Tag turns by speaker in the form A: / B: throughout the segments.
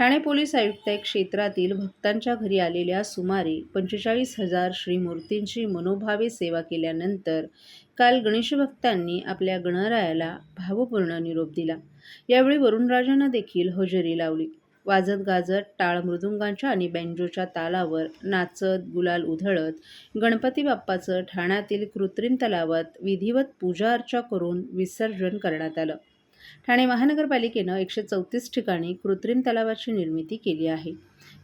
A: Thane police आयुक्त क्षेत्रातील भक्तांच्या घरी आलेल्या सुमारे पंचेचाळीस हजार श्रीमूर्तींची मनोभावे सेवा केल्यानंतर काल गणेशभक्तांनी आपल्या गणरायाला भावपूर्ण निरोप दिला. यावेळी वरुणराजांना देखील हजेरी लावली. वाजत गाजत टाळ मृदुंगांच्या आणि बँजोच्या तालावर नाचत गुलाल उधळत गणपती बाप्पाचं ठाण्यातील कृत्रिम तलावात विधिवत पूजा अर्चा करून विसर्जन करण्यात आलं. ठाणे महानगरपालिकेनं एकशे चौतीस ठिकाणी कृत्रिम तलावाची निर्मिती केली आहे.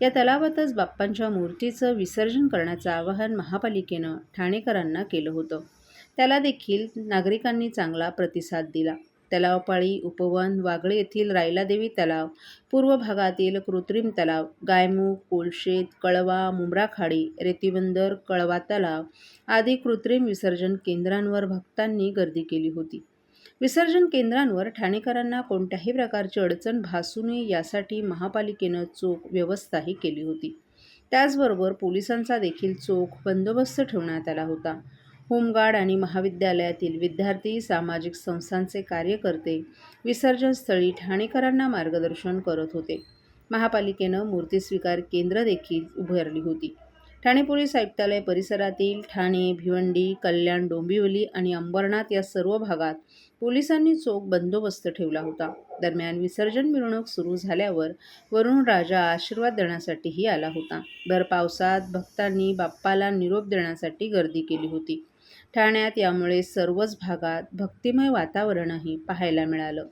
A: या तलावातच बाप्पांच्या मूर्तीचं विसर्जन करण्याचं आवाहन महापालिकेनं ठाणेकरांना केलं होतं. त्याला देखील नागरिकांनी चांगला प्रतिसाद दिला. तलावपाळी उपवन वागळे येथील रायलादेवी तलाव पूर्व भागातील कृत्रिम तलाव गायमुख कोलशेत कळवा मुंब्राखाडी रेतीबंदर कळवा तलाव आदी कृत्रिम विसर्जन केंद्रांवर भक्तांनी गर्दी केली होती. विसर्जन केंद्रांवर ठाणेकरांना कोणत्याही प्रकारची अडचण भासू नये यासाठी महापालिकेनं चोख व्यवस्थाही केली होती. त्याचबरोबर पोलिसांचा देखील चोख बंदोबस्त ठेवण्यात आला होता. होमगार्ड आणि महाविद्यालयातील विद्यार्थी सामाजिक संस्थांचे कार्यकर्ते विसर्जनस्थळी ठाणेकरांना मार्गदर्शन करत होते. महापालिकेनं मूर्ती स्वीकार केंद्र देखील उभारली होती. ठाणे पोलीस आयुक्तालय परिसरातील ठाणे भिवंडी कल्याण डोंबिवली आणि अंबरनाथ या सर्व भागात पोलिसांनी चोख बंदोबस्त ठेवला होता. दरम्यान विसर्जन मिरवणूक सुरू झाल्यावर वरुण राजा आशीर्वाद देण्यासाठीही आला होता. भर पावसात भक्तांनी बाप्पाला निरोप देण्यासाठी गर्दी केली होती. ठाण्यात यामुळे सर्वच भागात भक्तिमय वातावरणही पाहायला मिळालं.